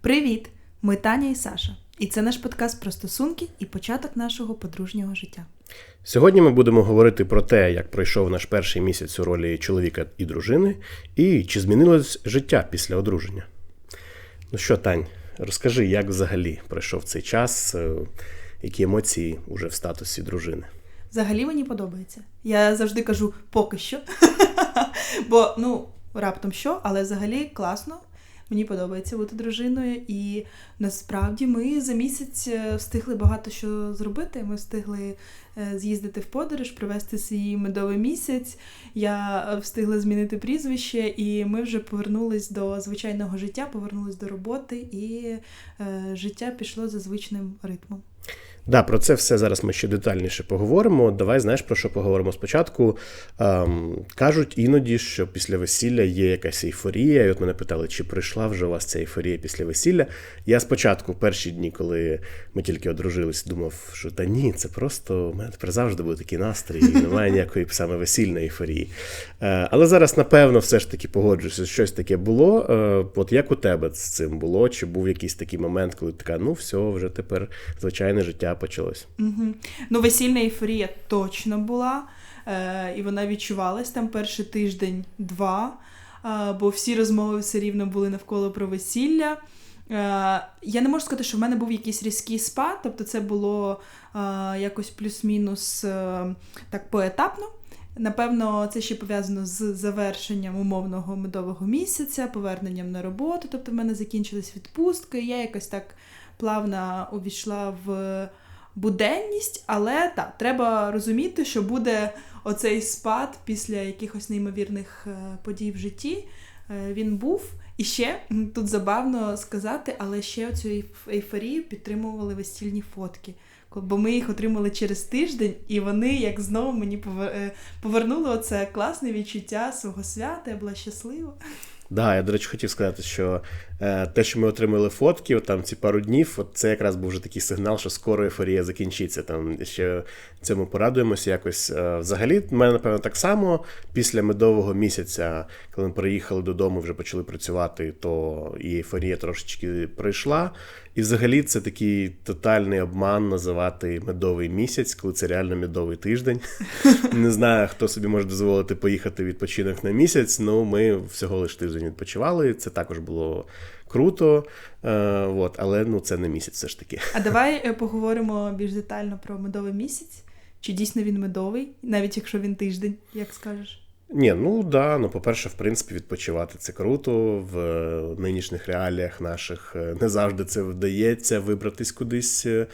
Привіт! Ми Таня і Саша. І це наш подкаст про стосунки і початок нашого подружнього життя. Сьогодні ми будемо говорити про те, як пройшов наш перший місяць у ролі чоловіка і дружини, і чи змінилось життя після одруження. Ну що, Тань, розкажи, як взагалі пройшов цей час, е, які емоції уже в статусі дружини? Взагалі мені подобається. Я завжди кажу поки що. Бо, ну, раптом що, але взагалі класно. Мені подобається бути дружиною, і насправді ми за місяць е, встигли багато що зробити. Ми встигли е, з'їздити в подорож, провести свій медовий місяць. Я е, встигла змінити прізвище, і ми вже повернулись до звичайного життя, повернулись до роботи, і життя пішло за звичним ритмом. Да, про це все зараз ми ще детальніше поговоримо. Давай знаєш про що поговоримо спочатку. Ем, Кажуть іноді, що після весілля є якась ейфорія. І от мене питали, чи прийшла вже у вас ця ейфорія після весілля. Я спочатку, в перші дні, коли ми тільки одружились, думав, що та ні, це просто у мене тепер завжди буде такий настрій, і немає ніякої саме весільної ейфорії. Е, Але зараз, напевно, все ж таки погоджуюся, щось таке було. Е, От як у тебе з цим було? Чи був якийсь такий момент, коли така, ну все, вже тепер звичайне життя почалось. Угу. Ну, весільна ейфорія точно була, е, і вона відчувалась там перший тиждень-два, е, бо всі розмови все рівно були навколо про весілля. Е, я не можу сказати, що в мене був якийсь різкий спад, тобто це було е, якось плюс-мінус е, так поетапно. Напевно, це ще пов'язано з завершенням умовного медового місяця, поверненням на роботу. Тобто в мене закінчились відпустки, я якось так плавно увійшла в буденність, але так, треба розуміти, що буде оцей спад після якихось неймовірних е, подій в житті. Е, він був. І ще тут забавно сказати, але ще цю ейфорію підтримували весільні фотки. Бо ми їх отримали через тиждень, і вони як знову мені е, повернули оце класне відчуття свого свята. Я була щаслива. Да, я, до речі, хотів сказати, що е, те, що ми отримали фотки, там ці пару днів, от це якраз був вже такий сигнал, що скоро ефорія закінчиться. Там ще цьому порадуємося якось. Е, взагалі, в мене, напевно, так само після медового місяця, коли ми приїхали додому, вже почали працювати, то і ейфорія трошечки пройшла. І взагалі це такий тотальний обман називати медовий місяць, коли це реально медовий тиждень. Не знаю, хто собі може дозволити поїхати відпочинок на місяць. Ну ми всього лише тиждень відпочивали. Це також було круто. Е, от, але ну це не місяць, все ж таки. А давай е, поговоримо більш детально про медовий місяць. Чи дійсно він медовий, навіть якщо він тиждень, як скажеш? Ні, ну да. Ну, по-перше, в принципі, відпочивати це круто. В нинішніх реаліях наших е, не завжди це вдається вибратись кудись. Е,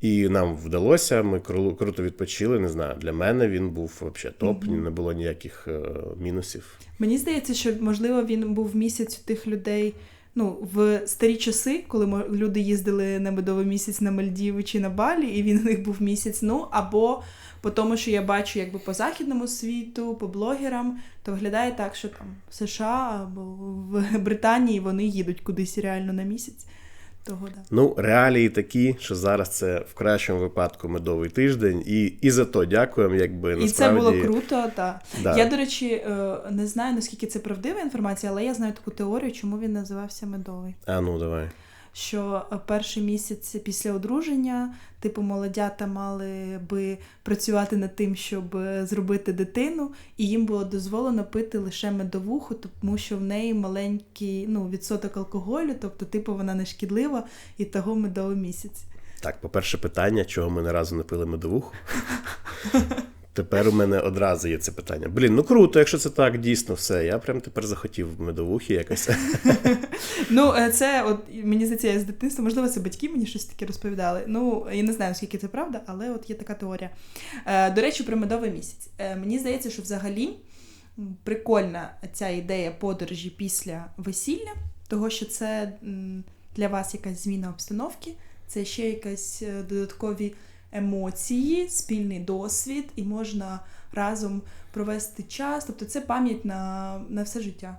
і нам вдалося. Ми круто відпочили. Не знаю, для мене він був взагалі топ, mm-hmm. не було ніяких е, мінусів. Мені здається, що можливо він був місяць у тих людей. Ну, в старі часи, коли люди їздили на медовий місяць на Мальдіви чи на Балі, і він у них був місяць, ну або по тому, що я бачу якби по західному світу, по блогерам, то виглядає так, що там в США або в Британії вони їдуть кудись реально на місяць. Того, да. Ну, реалії такі, що зараз це в кращому випадку медовий тиждень, і і за то дякуємо. якби насправді... І це було круто, так. Да. Я, до речі, е, не знаю, наскільки це правдива інформація, але я знаю таку теорію, чому він називався медовий. А ну давай що е, перший місяць після одруження, типу, молодята мали би працювати над тим, щоб е, зробити дитину, і їм було дозволено пити лише медовуху, тому що в неї маленький ну, відсоток алкоголю, тобто, типу, вона не шкідлива і того медовий місяць. Так, по-перше, питання, чого ми не разу не пили медовуху. Тепер у мене одразу є це питання. Блін, ну круто, якщо це так, дійсно все. Я прям тепер захотів медовухи якось. Ну, е, це от мені здається, я з дитинства, можливо, це батьки мені щось таке розповідали. Ну, я не знаю, скільки це правда, але от є така теорія. Е, до речі, про медовий місяць. Е, мені здається, що взагалі прикольна ця ідея подорожі після весілля, того що це для вас якась зміна обстановки, це ще якась додаткові емоції, спільний досвід, і можна разом провести час. Тобто це пам'ять на, на все життя.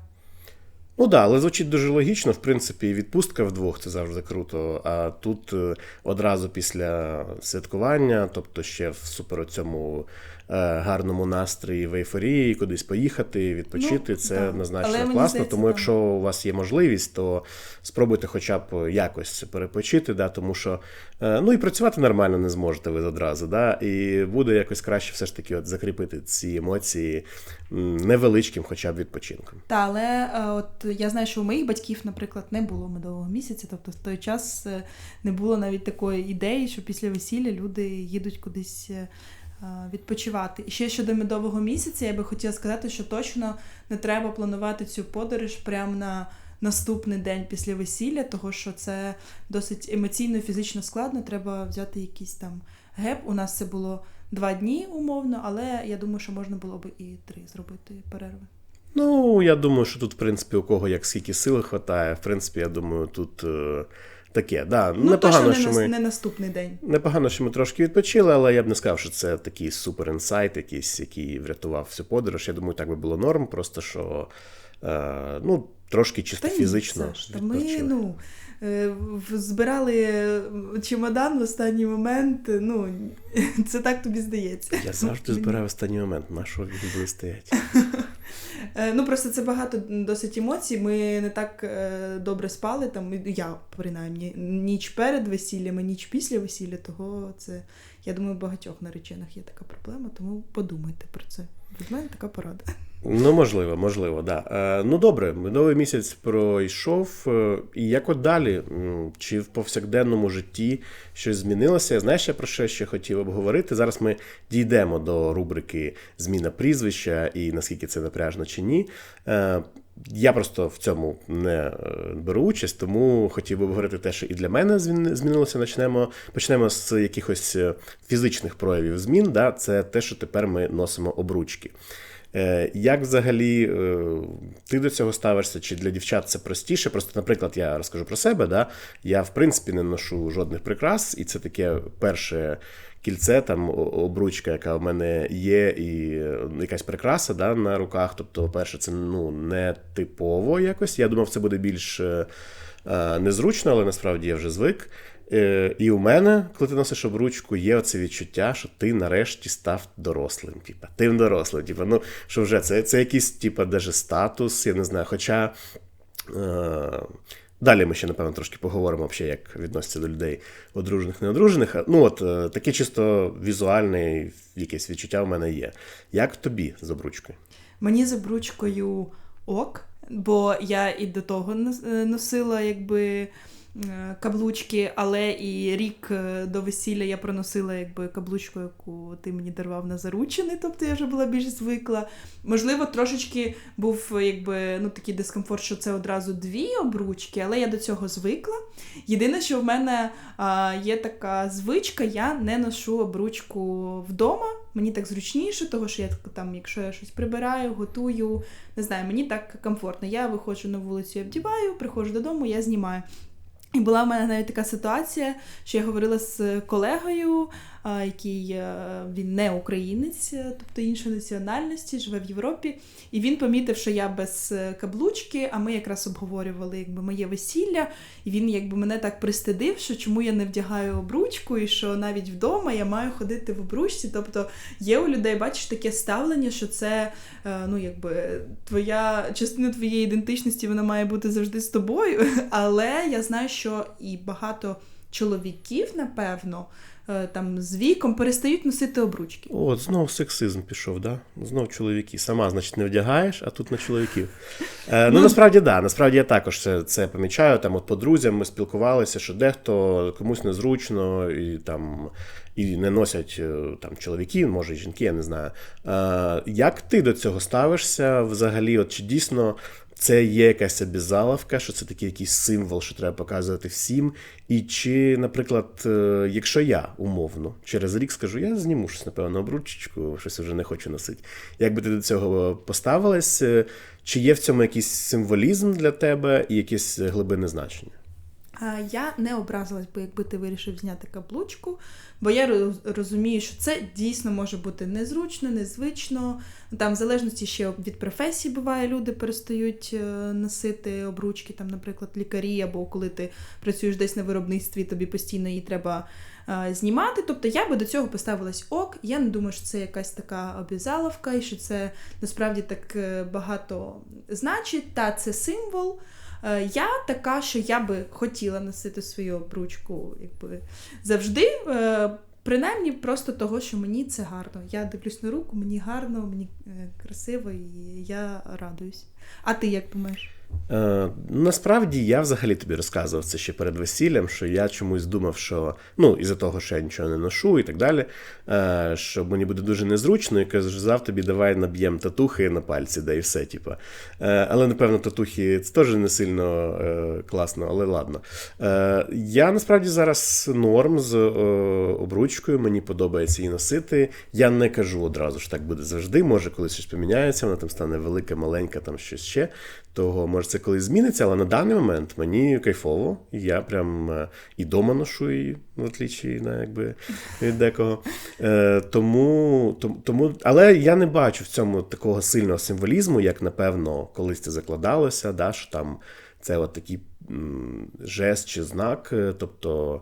Ну да, але звучить дуже логічно. В принципі, відпустка вдвох це завжди круто. А тут е, одразу після святкування, тобто ще в супер цьому гарному настрої в ейфорії, кудись поїхати, відпочити. Ну, це да. Однозначно мені класно. здається, тому там- якщо у вас є можливість, то спробуйте хоча б якось перепочити, да, тому що е, ну і працювати нормально не зможете ви одразу. Да, і буде якось краще все ж таки от закріпити ці емоції невеличким, хоча б відпочинком. Та, але е, от я знаю, що у моїх батьків, наприклад, не було медового місяця, тобто в той час е, не було навіть такої ідеї, що після весілля люди їдуть кудись е, е, відпочивати. І ще щодо медового місяця, я би хотіла сказати, що точно не треба планувати цю подорож прямо на наступний день після весілля, того що це досить емоційно, фізично складно. Треба взяти якийсь там геп. У нас це було два дні умовно, але я думаю, що можна було би і три зробити перерви. Ну, я думаю, що тут, в принципі, у кого як скільки сил хватає. В принципі, я думаю, тут е, таке. Да, Ну, непогано, точно що не, ми... не наступний день. Непогано, що ми трошки відпочили, але я б не сказав, що це такий супер інсайт, якийсь, який врятував всю подорож. Я думаю, так би було норм, просто що е, ну, трошки чисто Та ні, фізично. Саш, та ми ну, е, збирали е, чемодан в останній момент. е, Ну, це так тобі здається. Я завжди збираю в останній момент, на що він буде стоять. Е, Ну, просто це багато досить емоцій. Ми не так е, добре спали. Там, я, принаймні, ніч перед весіллями, ніч після весілля, того це, я думаю, в багатьох наречених є така проблема, тому подумайте про це. Від мене така порада. Ну, можливо, можливо, да. Е, ну добре, медовий місяць пройшов. Е, і як от далі? Чи в повсякденному житті щось змінилося? Знаєш, я про що ще хотів обговорити? Зараз ми дійдемо до рубрики Зміна прізвища і наскільки це напряжно чи ні. Е, я просто в цьому не беру участь, тому хотів би обговорити те, що і для мене змінилося. Почнемо, почнемо з якихось фізичних проявів змін. Да? Це те, що тепер ми носимо обручки. Е, Як взагалі е, ти до цього ставишся? Чи для дівчат це простіше? Просто, наприклад, я розкажу про себе. Да? Я в принципі не ношу жодних прикрас, і це таке перше кільце, там обручка, яка в мене є, і е, якась прикраса да, на руках. Тобто, перше, це ну, не типово якось. Я думав, це буде більш незручно, але насправді я вже звик. Е, І у мене, коли ти носиш обручку, є оце відчуття, що ти нарешті став дорослим. Типа, ти дорослий. Типа, ну, що вже це, це якийсь, типа, даже статус, я не знаю. Хоча. Е, Далі ми ще, напевно, трошки поговоримо, взагалі, як відносяться до людей одружених, неодружених. Ну, от е, таке чисто візуальне якесь відчуття в мене є. Як тобі з обручкою? Мені з обручкою ок, бо я і до того е, носила якби каблучки, але і рік е, до весілля я проносила якби каблучку, яку ти мені дарував на заручений, тобто я вже була більш звикла. Можливо, трошечки був е, якби ну такий дискомфорт, що це одразу дві обручки, але я до цього звикла. Єдине, що в мене а, є така звичка, я не ношу обручку вдома. Мені так зручніше, того що я там, якщо я щось прибираю, готую, не знаю, мені так комфортно. Я виходжу на вулицю, я вдіваю, приходжу додому, я знімаю. І була в мене навіть така ситуація, що я говорила з колегою, який е, він не українець, е, тобто іншої національності, живе в Європі. І він помітив, що я без е, каблучки, а ми якраз обговорювали якби, моє весілля. І він якби мене так пристидив, що чому я не вдягаю обручку, і що навіть вдома я маю ходити в обручці. Тобто є у людей, бачиш, таке ставлення, що це ну, якби, твоя частина твоєї ідентичності вона має бути завжди з тобою. Але я знаю, що і багато чоловіків, напевно, там з віком перестають носити обручки. От, знов сексизм пішов, да? Знов чоловіки. Сама, значить, не вдягаєш, а тут на чоловіків. Е, ну, Ну, насправді, да. Насправді я також це, це помічаю. Там, от по друзям ми спілкувалися, що дехто комусь незручно і там. І не носять е, там чоловіки, може і жінки, я не знаю. Е, як ти до цього ставишся взагалі? От чи дійсно це є якась обізаловка, що це такий якийсь символ, що треба показувати всім? І чи, наприклад, е, якщо я умовно через рік скажу, я зніму щось, напевно, обручечку, щось вже не хочу носити. Як би ти до цього поставилась? Е, Чи є в цьому якийсь символізм для тебе і якесь глибинне значення? Я не образилась би, якби ти вирішив зняти каблучку, бо я розумію, що це дійсно може бути незручно, незвично. Там, в залежності ще від професії, буває, люди перестають е, носити обручки, там, наприклад, лікарі, або коли ти працюєш десь на виробництві, тобі постійно її треба е, знімати. Тобто я би до цього поставилась ок. Я не думаю, що це якась така обізаловка, і що це насправді так е, багато значить. Та це символ. Е, Я така, що я би хотіла носити свою обручку якби, завжди. е, Принаймні просто того, що мені це гарно. Я дивлюсь на руку, мені гарно, мені е, красиво, і я радуюсь. А ти як думаєш? Е, насправді я взагалі тобі розказував це ще перед весіллям, що я чомусь думав, що ну, із-за того, що я нічого не ношу і так далі, е, що мені буде дуже незручно, і казав тобі, давай наб'ємо татухи на пальці, да і все. Типа. Е, але, напевно, татухи це теж не сильно е, класно, але ладно. Е, я насправді зараз норм з е, обручкою, мені подобається її носити. Я не кажу одразу, що так буде завжди. Може, колись щось поміняється, вона там стане велика, маленька, там щось ще. Того може це колись зміниться, але на даний момент мені кайфово. і Я прям е, і дома ношу її, в отличі на якби від декого. Е, тому, тому, але я не бачу в цьому такого сильного символізму, як напевно колись це закладалося, да, що там це от такий жест чи знак. е, Тобто,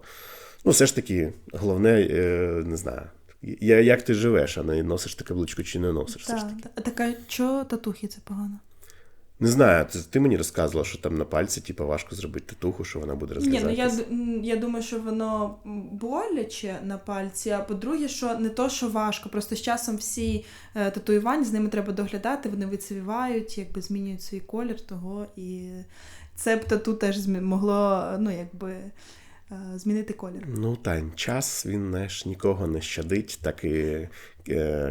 ну, все ж таки, головне, е, не знаю. я- Як ти живеш, а не носиш ти каблучку чи не носиш. все ж Так, таки. а така, що татухи це погано? Не знаю, ти, ти мені розказувала, що там на пальці, типу, важко зробити татуху, що вона буде Ні, ну я, я думаю, що воно боляче на пальці, а по-друге, що не то, що важко, просто з часом всі е, татуювання, з ними треба доглядати, вони вицвівають, якби змінюють свій колір того, і це б тату теж змі- могло, ну, якби. е, Змінити колір. Ну, Тань, час він знаєш, нікого не щадить, так і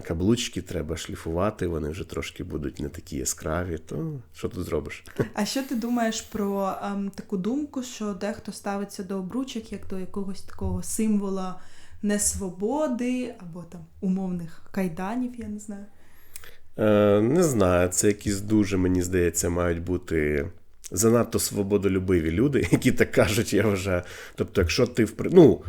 каблучки треба шліфувати, вони вже трошки будуть не такі яскраві, то що тут зробиш? А що ти думаєш про ем, таку думку, що дехто ставиться до обручок як до якогось такого символа несвободи або там умовних кайданів, я не знаю. Е, не знаю, це якісь дуже, мені здається, мають бути занадто свободолюбиві люди, які так кажуть, я вважаю. Тобто, якщо ти в ну,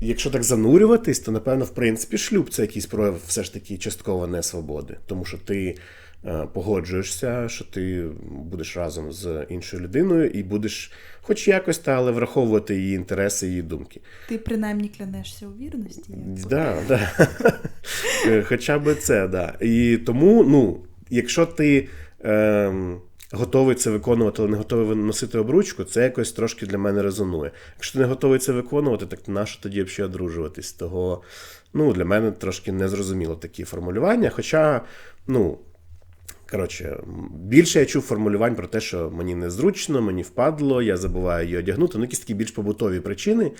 якщо так занурюватись, то напевно, в принципі, шлюб це якийсь прояв все ж таки частково несвободи. Тому що ти е, погоджуєшся, що ти будеш разом з іншою людиною і будеш, хоч якось, та, але враховувати її інтереси, її думки. Ти принаймні клянешся у вірності. Да, да. Е, Хоча б це, да. І тому, ну, якщо ти ем, готовий це виконувати, але не готовий носити обручку, це якось трошки для мене резонує. Якщо ти не готовий це виконувати, так нащо тоді взагалі одружуватись? Того, ну, для мене трошки незрозуміло такі формулювання. Хоча, ну. Коротше, більше я чув формулювань про те, що мені незручно, мені впадло, я забуваю її одягнути. Ну, якісь такі більш побутові причини.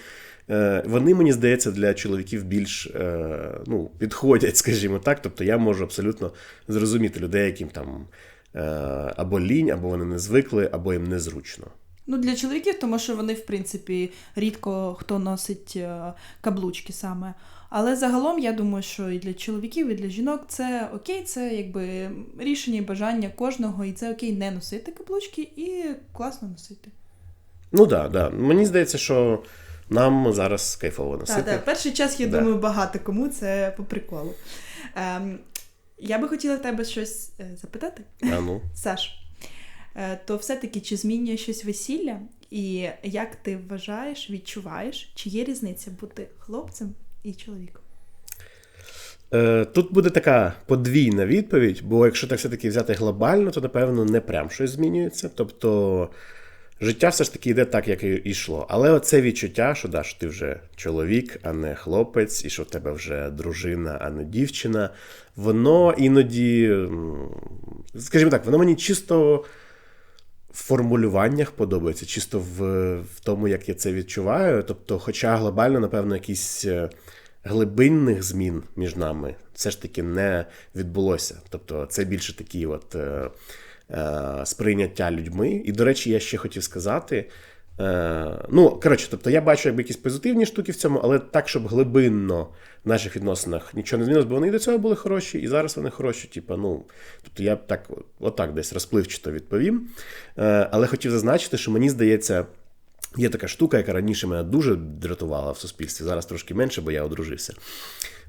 Е, Вони, мені здається, для чоловіків більш е, ну, підходять, скажімо так. Тобто я можу абсолютно зрозуміти людей, яким там або лінь, або вони не звикли, або їм незручно. Ну, для чоловіків, тому що вони, в принципі, рідко хто носить е, каблучки саме. Але загалом я думаю, що і для чоловіків, і для жінок це окей, це якби рішення і бажання кожного, і це окей не носити каблучки і класно носити. Ну так, да, да. мені здається, що нам зараз кайфово носити. Так, так. Перший час, я Да. думаю, багато кому це по приколу. Ем, я би хотіла тебе щось е, запитати. А, ну. Саш, е, то все-таки чи змінює щось весілля? І як ти вважаєш, відчуваєш, чи є різниця бути хлопцем і чоловіком? Е, Тут буде така подвійна відповідь, бо якщо так все-таки взяти глобально, то напевно не прям щось змінюється. Тобто життя все ж таки йде так, як і йшло. Але оце відчуття, що, да, що ти вже чоловік, а не хлопець, і що в тебе вже дружина, а не дівчина, воно іноді, скажімо так, воно мені чисто. В формулюваннях подобається, чисто в, в тому, як я це відчуваю. Тобто, хоча глобально, напевно, якісь е, глибинних змін між нами все ж таки не відбулося. Тобто, це більше такі от е, сприйняття людьми. І, до речі, я ще хотів сказати. Е, ну, коротше, тобто я бачу якби якісь позитивні штуки в цьому, але так, щоб глибинно в наших відносинах нічого не змінилось, бо вони і до цього були хороші, і зараз вони хороші. Типу, ну, тобто я так, отак десь розпливчато відповім. Е, але хотів зазначити, що мені здається, Є така штука, яка раніше мене дуже дратувала в суспільстві, зараз трошки менше, бо я одружився.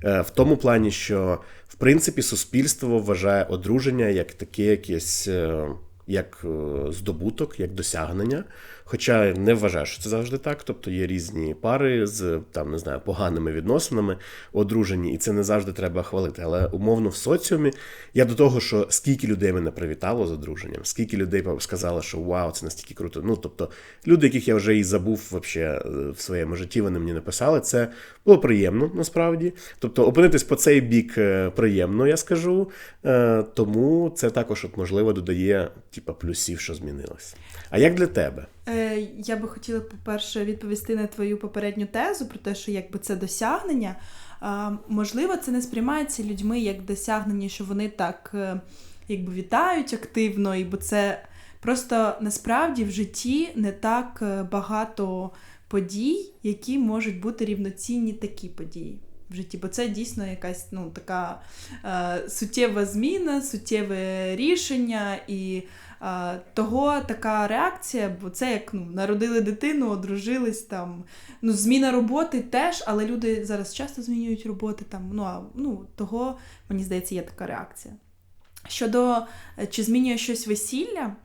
Е, В тому плані, що в принципі суспільство вважає одруження як таке якесь е, як е, здобуток, як досягнення. Хоча не вважаю, що це завжди так. Тобто є різні пари з там не знаю поганими відносинами одружені, і це не завжди треба хвалити. Але умовно в соціумі я до того, що скільки людей мене привітало з одруженням, скільки людей сказали, що вау, це настільки круто. Ну тобто, люди, яких я вже і забув вообще е, в своєму житті, вони мені написали. Це було приємно насправді. Тобто, опинитись по цей бік е, приємно, я скажу. Е, Тому це також от, можливо додає типа плюсів, що змінилось. А як для тебе? Е, Я би хотіла, по-перше, відповісти на твою попередню тезу про те, що якби це досягнення. Можливо, це не сприймається людьми як досягнення, що вони так е, якби вітають активно, і бо це просто насправді в житті не так е, багато подій, які можуть бути рівноцінні такі події. В житті, бо це дійсно якась ну така е, суттєва зміна, суттєве рішення, і того така реакція, бо це як ну, народили дитину, одружились там. Ну, зміна роботи теж, але люди зараз часто змінюють роботи там. Ну а ну того мені здається, є така реакція. Щодо е, чи змінює щось весілля,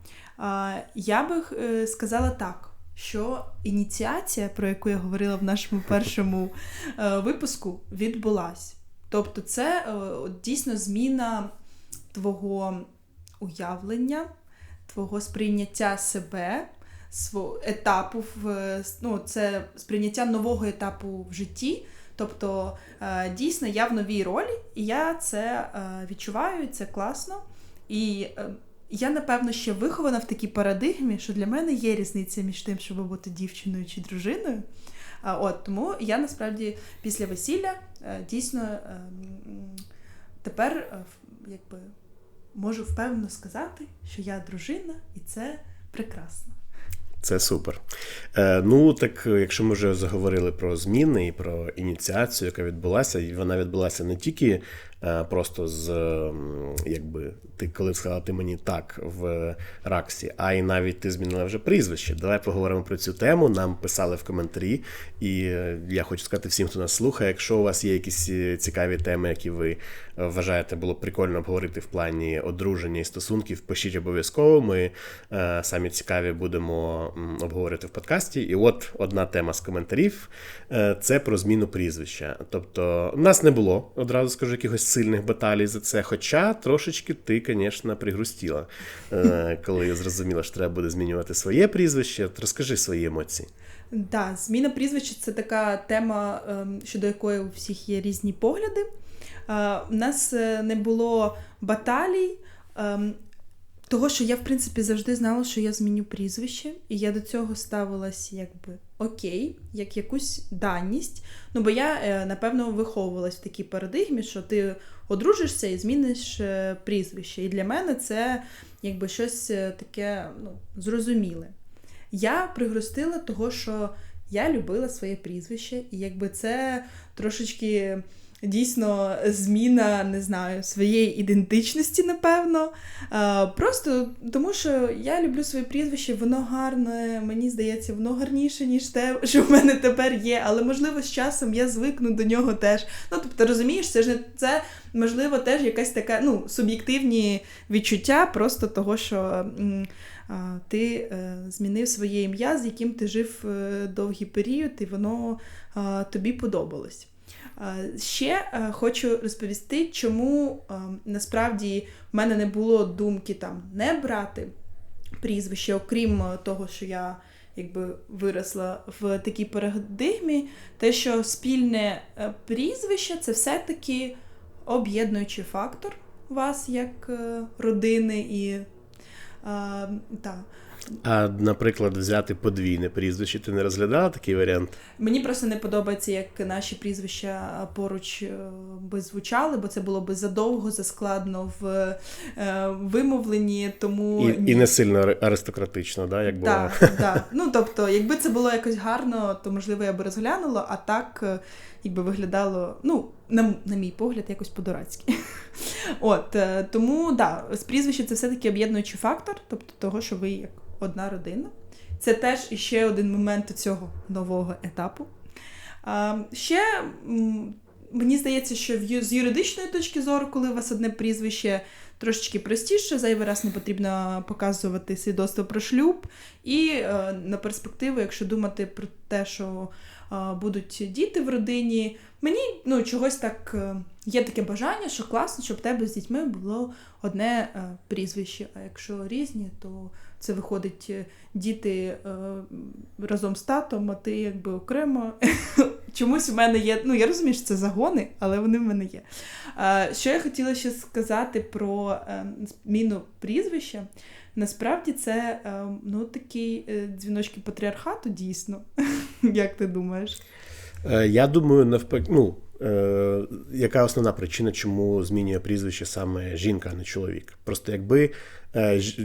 я би е, сказала так що ініціація, про яку я говорила в нашому першому е, випуску, відбулась. Тобто, це е, дійсно зміна твого уявлення, твого сприйняття себе, свого етапу в ну, це сприйняття нового етапу в житті. Тобто, е, дійсно, я в новій ролі, і я це е, відчуваю, і це класно. І е, я, напевно, ще вихована в такій парадигмі, що для мене є різниця між тим, щоб бути дівчиною чи дружиною. От, Тому я насправді після весілля дійсно тепер якби, можу впевнено сказати, що я дружина, і це прекрасно. Це супер. Е, Ну, так якщо ми вже заговорили про зміни і про ініціацію, яка відбулася, і вона відбулася не тільки Е, просто з якби ти коли сказала ти мені так в Раксі, а й навіть ти змінила вже прізвище. Давай поговоримо про цю тему. Нам писали в коментарі, і е, я хочу сказати всім, хто нас слухає. Якщо у вас є якісь е, цікаві теми, які ви вважаєте, було б прикольно обговорити в плані одруження і стосунків, пишіть обов'язково. Ми самі цікаві будемо обговорити в подкасті. І от одна тема з коментарів це про зміну прізвища. Тобто, нас не було одразу скажу якихось сильних баталій за це. Хоча трошечки ти, звісно, пригрустіла, е, коли зрозуміла, що треба буде змінювати своє прізвище. Розкажи свої емоції. Так, да, зміна прізвища це така тема, ем, щодо якої у всіх є різні погляди. Е, у нас е, не було баталій. Того, що я, в принципі, завжди знала, що я зміню прізвище, і я до цього ставилась якби окей, як якусь даність. Ну, бо я, е, напевно, виховувалась в такій парадигмі, що ти одружишся і зміниш е, прізвище. І для мене це якби щось е, таке ну, зрозуміле. Я пригрустила того, що я любила своє прізвище, і якби це трошечки дійсно зміна, не знаю, своєї ідентичності, напевно. Просто тому, що я люблю своє прізвище, воно гарне, мені здається, воно гарніше, ніж те, що в мене тепер є. Але, можливо, з часом я звикну до нього теж. Ну, тобто, розумієш, це ж не це, можливо, теж якась така ну, суб'єктивні відчуття, просто того, що. Ти е, змінив своє ім'я, з яким ти жив е, довгий період, і воно тобі подобалось. Ще е, хочу розповісти, чому е, насправді в мене не було думки там не брати прізвище, окрім того, що я якби виросла в такій парадигмі, те, що спільне е, прізвище це все-таки об'єднуючий фактор вас як родини і. та, а, наприклад, взяти подвійне прізвище, ти не розглядала такий варіант? Мені просто не подобається, як наші прізвища поруч е, би звучали, бо це було би задовго, заскладно в е, вимовленні. тому... І і не сильно аристократично, да, як було? Так, так. Ну, тобто, якби це було якось гарно, то можливо я би розглянула, а так е, якби виглядало, ну, на на мій погляд, якось по-дурацьки. От, е, Тому, да, з прізвища це все-таки об'єднуючий фактор, тобто того, що ви як одна родина. Це теж іще один момент цього нового етапу. А, ще мені здається, що з юридичної точки зору, коли у вас одне прізвище трошечки простіше, зайвий раз не потрібно показувати свідоцтво про шлюб. І е, на перспективу, якщо думати про те, що будуть діти в родині, мені ну, чогось так е, є таке бажання, що класно, щоб в тебе з дітьми було одне е, прізвище. А якщо різні, то це виходить е, діти е, разом з татом, а ти якби окремо. Чомусь у мене є. Ну, я розумію, що це загони, але вони в мене є. Е, Що я хотіла ще сказати про е, зміну прізвища. Насправді це е, ну, такий е, дзвіночки патріархату, дійсно. Як ти думаєш? Е, Я думаю, навпаки, ну, яка основна причина, чому змінює прізвище саме жінка, а не чоловік? Просто якби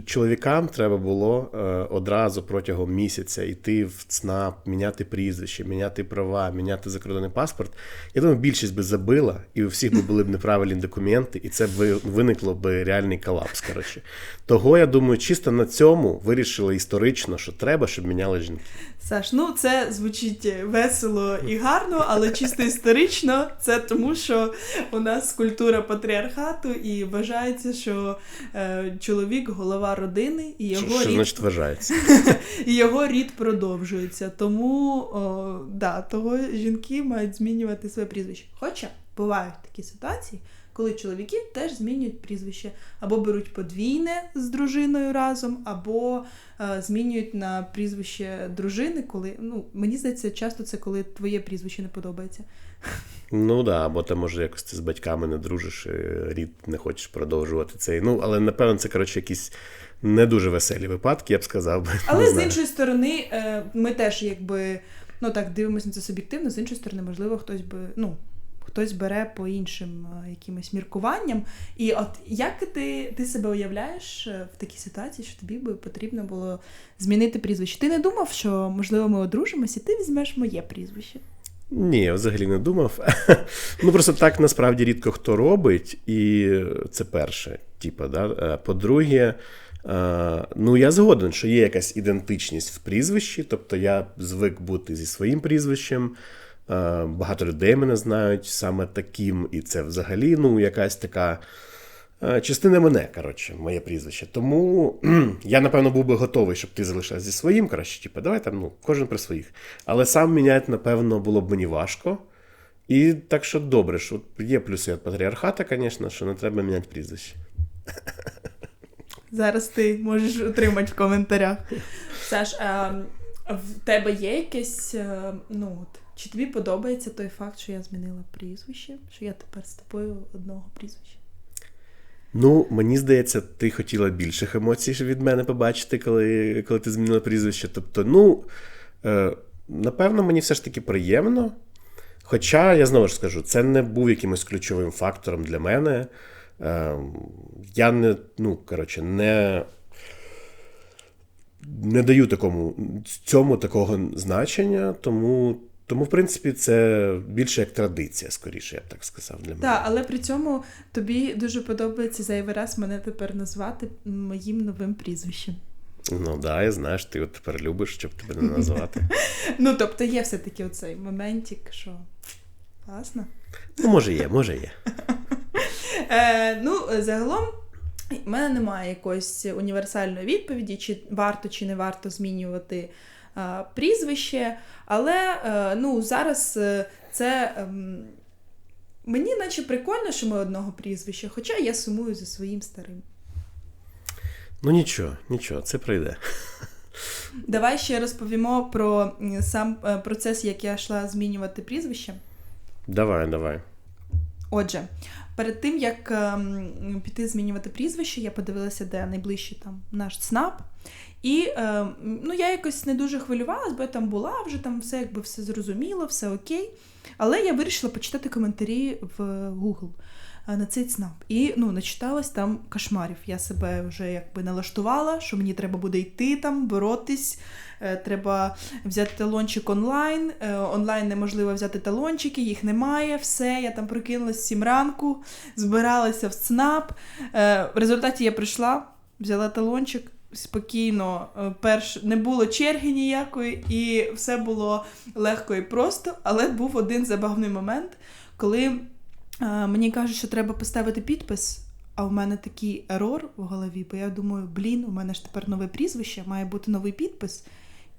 чоловікам треба було е, одразу протягом місяця йти в ЦНАП, міняти прізвище, міняти права, міняти закордонний паспорт. Я думаю, більшість би забила, і у всіх би були б неправильні документи, і це б виникло б реальний колапс. Коротше. Того, я думаю, чисто на цьому вирішили історично, що треба, щоб міняли жінки. Саш, ну це звучить весело і гарно, але чисто історично це тому, що у нас культура патріархату і вважається, що е, чоловік голова родини і його що рід значить вважається? і його рід продовжується. Тому о, да, того жінки мають змінювати своє прізвище. Хоча бувають такі ситуації, коли чоловіки теж змінюють прізвище, або беруть подвійне з дружиною разом, або е, змінюють на прізвище дружини, коли ну мені здається, часто це коли твоє прізвище не подобається. Ну да, або ти може якось ти з батьками не дружиш, і рід не хочеш продовжувати цей. Ну, але напевно, це коротше якісь не дуже веселі випадки, я б сказав. би. Але з іншої сторони, е, ми теж якби ну так дивимося на це суб'єктивно. З іншої сторони, можливо, хтось би ну. Хтось бере по іншим е, якимось міркуванням. І от як ти, ти себе уявляєш е, в такій ситуації, що тобі би потрібно було змінити прізвище? Ти не думав, що можливо ми одружимося, і ти візьмеш моє прізвище? Ні, я взагалі не думав. ну просто так насправді рідко хто робить, і це перше. Типа, да? Е, По-друге, е, ну я згоден, що є якась ідентичність в прізвищі, тобто я звик бути зі своїм прізвищем. Е, Багато людей мене знають саме таким, і це взагалі ну, якась така е, частина мене, коротше, моє прізвище. Тому я, напевно, був би готовий, щоб ти залишався зі своїм, краще, типу, давай там, ну, кожен при своїх. Але сам міняти, напевно, було б мені важко. І так що добре, що є плюси від патріархата, звісно, що не треба міняти прізвище. Зараз ти можеш отримати в коментарях. Саш, а в тебе є якесь, е, ну от, чи тобі подобається той факт, що я змінила прізвище, що я тепер з тобою одного прізвища? Ну, мені здається, ти хотіла більших емоцій від мене побачити, коли, коли ти змінила прізвище. Тобто, ну, е, напевно, мені все ж таки приємно. Хоча, я знову ж скажу, це не був якимось ключовим фактором для мене. Е, я не, ну, коротше, не, не даю такому, цьому такого значення, тому, тому, в принципі, це більше як традиція, скоріше, я б так сказав, для мене. Так, але при цьому тобі дуже подобається зайвий раз мене тепер назвати моїм новим прізвищем. Ну да, я знаю, що ти от тепер любиш, щоб тебе не назвати. Ну, тобто є все-таки оцей моментик, що класно. Ну, може є, може є. Е, ну, загалом, в мене немає якоїсь універсальної відповіді, чи варто чи не варто змінювати прізвище. Але е, ну, зараз е, це. ем, Мені наче прикольно, що ми одного прізвища, хоча я сумую за своїм старим. Ну нічого, нічого, це пройде. Давай ще розповімо про сам е, процес, як я йшла змінювати прізвище. Давай, давай. Отже, перед тим як ем, піти змінювати прізвище, я подивилася, де найближчий там наш ЦНАП. І ем, ну, я якось не дуже хвилювалась, бо я там була, вже там все якби все зрозуміло, все окей. Але я вирішила почитати коментарі в Google е, на цей ЦНАП. І ну, начиталась там кошмарів. Я себе вже якби налаштувала, що мені треба буде йти там, боротись. Е, Треба взяти талончик онлайн. Е, Онлайн неможливо взяти талончики, їх немає. Все, я там прокинулась 7 ранку, збиралася в ЦНАП. Е, В результаті я прийшла, взяла талончик, спокійно, е, перш не було черги ніякої, і все було легко і просто. Але був один забавний момент, коли е, мені кажуть, що треба поставити підпис. А в мене такий ерор в голові, бо я думаю, блін, у мене ж тепер нове прізвище, має бути новий підпис.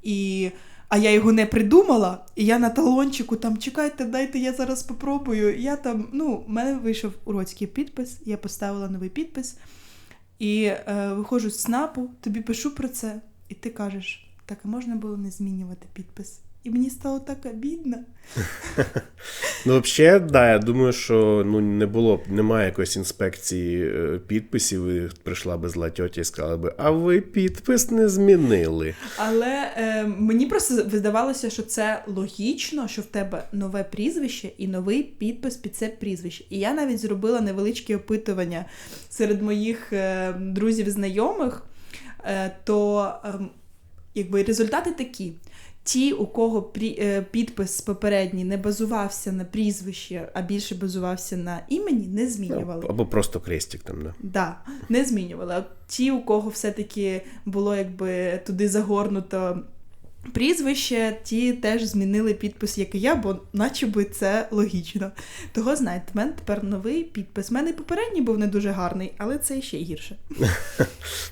І... А я його не придумала, і я на талончику там чекайте, дайте, я зараз спробую. Я там, ну, в мене вийшов уродський підпис, я поставила новий підпис. І е, виходжу з снапу, тобі пишу про це, і ти кажеш, так, а можна було не змінювати підпис. І мені стало так обідно. Ну, взагалі, да, я думаю, що ну, не було б, немає якоїсь інспекції е, підписів, і прийшла би зла тьотя і сказала би, а ви підпис не змінили. Але е, мені просто видавалося, що це логічно, що в тебе нове прізвище і новий підпис під це прізвище. І я навіть зробила невеличке опитування серед моїх е, друзів знайомих, е, то е, якби результати такі. Ті, у кого прі, е, підпис попередній не базувався на прізвище, а більше базувався на імені, не змінювали. Або просто крестик там, да. Да, не змінювали. А ті, у кого все-таки було якби туди загорнуто прізвище, ті теж змінили підпис, як і я, бо наче би це логічно. Того знаєте, в мене тепер новий підпис. У мене попередній був не дуже гарний, але це ще гірше.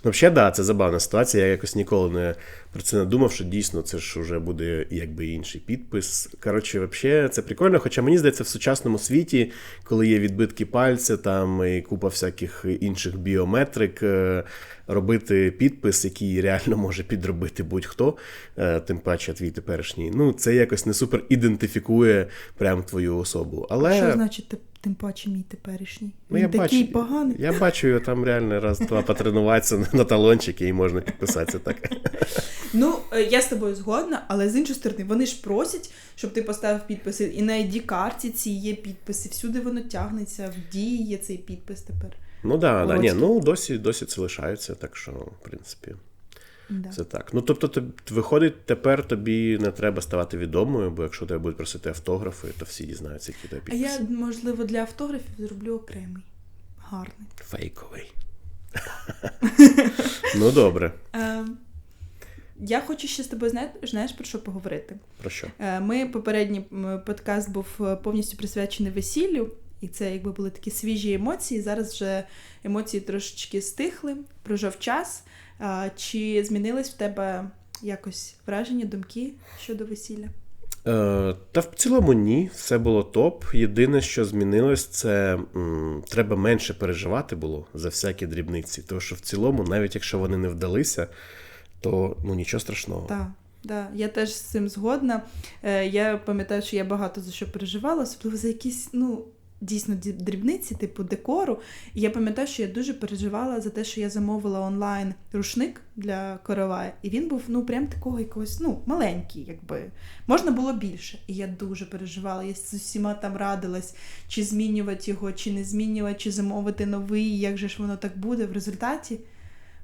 Ну, взагалі, да, це забавна ситуація. Я якось ніколи не про це не думав, що дійсно це ж вже буде якби інший підпис. Коротше, взагалі, це прикольно. Хоча мені здається, в сучасному світі, коли є відбитки пальця, там і купа всяких інших біометрик, е, робити підпис, який реально може підробити будь-хто, е, тим паче твій теперішній. Ну, це якось не супер ідентифікує прям твою особу. Але Що значить тим паче мій теперішній? Ну, Він я такий бачу, поганий. Я бачу його там реально раз-два потренуватися на- талончики і можна підписатися так. Ну, е, я з тобою згодна, але з іншої сторони, вони ж просять, щоб ти поставив підписи. І на id карті ці є підписи, всюди воно тягнеться, в дії є цей підпис тепер. Ну да, да, ні, ну досі, досі це лишається, так що, в принципі, Да. це так. Ну тобто, тоб- виходить, тепер тобі не треба ставати відомою, бо якщо тебе будуть просити автографи, то всі дізнаються, які тебе А я, можливо, для автографів зроблю окремий. Гарний. Фейковий. ну добре. Е, я хочу ще з тобою знаєш, знаєш про що поговорити. Про що? Е, Ми попередній подкаст був е, повністю присвячений весіллю, і це якби були такі свіжі емоції. Зараз вже емоції трошечки стихли, пройшов час. А, Чи змінились в тебе якось враження, думки щодо весілля? Е, та в цілому ні, все було топ. Єдине, що змінилось, це м, треба менше переживати було за всякі дрібниці. Тому що в цілому, навіть якщо вони не вдалися, то ну нічого страшного. Так, да, я теж з цим згодна. Е, Я пам'ятаю, що я багато за що переживала, особливо за якісь, ну. Дійсно, ді- дрібниці, типу декору. І я пам'ятаю, що я дуже переживала за те, що я замовила онлайн рушник для коровая, і він був ну прям такого якогось, ну, маленький, якби можна було більше. І я дуже переживала. Я з усіма там радилась, чи змінювати його, чи не змінювати, чи замовити новий, як же ж воно так буде. В результаті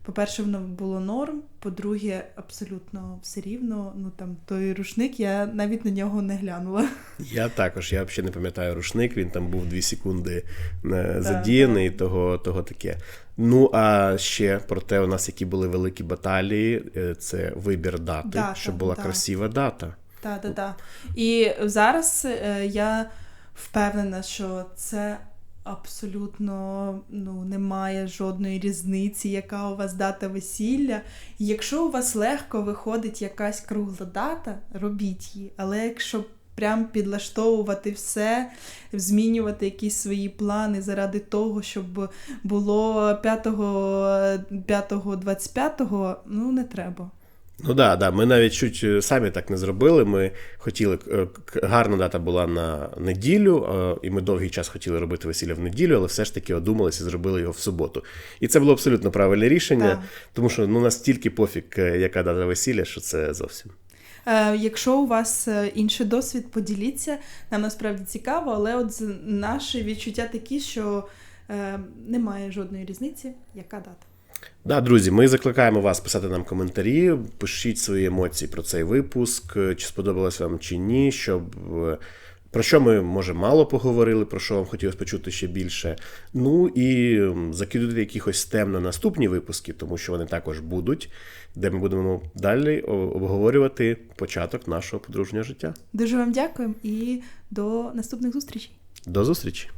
по-перше, воно було норм. По-друге, абсолютно все рівно. Ну там той рушник, я навіть на нього не глянула. Я також, я взагалі не пам'ятаю рушник, він там був 2 секунди е, задіяний, того, того таке. Ну, а ще про те, у нас які були великі баталії, е, це вибір дати, Дата, щоб була да. красива дата. Так, так, так. І зараз е, я впевнена, що це абсолютно ну, немає жодної різниці, яка у вас дата весілля. Якщо у вас легко виходить якась кругла дата, робіть її. Але якщо прям підлаштовувати все, змінювати якісь свої плани заради того, щоб було 5-25, ну не треба. Ну да, да, ми навіть чуть е, самі так не зробили. Ми хотіли, е, гарна дата була на неділю, е, і ми довгий час хотіли робити весілля в неділю, але все ж таки одумалися і зробили його в суботу. І це було абсолютно правильне рішення, Так. тому що ну настільки пофіг, яка дата весілля, що це зовсім. Якщо у вас інший досвід, поділіться. Нам насправді цікаво, але от наші відчуття такі, що немає жодної різниці, яка дата. Да, друзі, ми закликаємо вас писати нам коментарі, пишіть свої емоції про цей випуск, чи сподобалось вам чи ні, щоб е, про що ми, може, мало поговорили, про що вам хотілося почути ще більше. Ну і м, якихось тем на наступні випуски, тому що вони також будуть, де ми будемо далі обговорювати початок нашого подружнього життя. Дуже вам дякуємо і до наступних зустрічей. До зустрічі!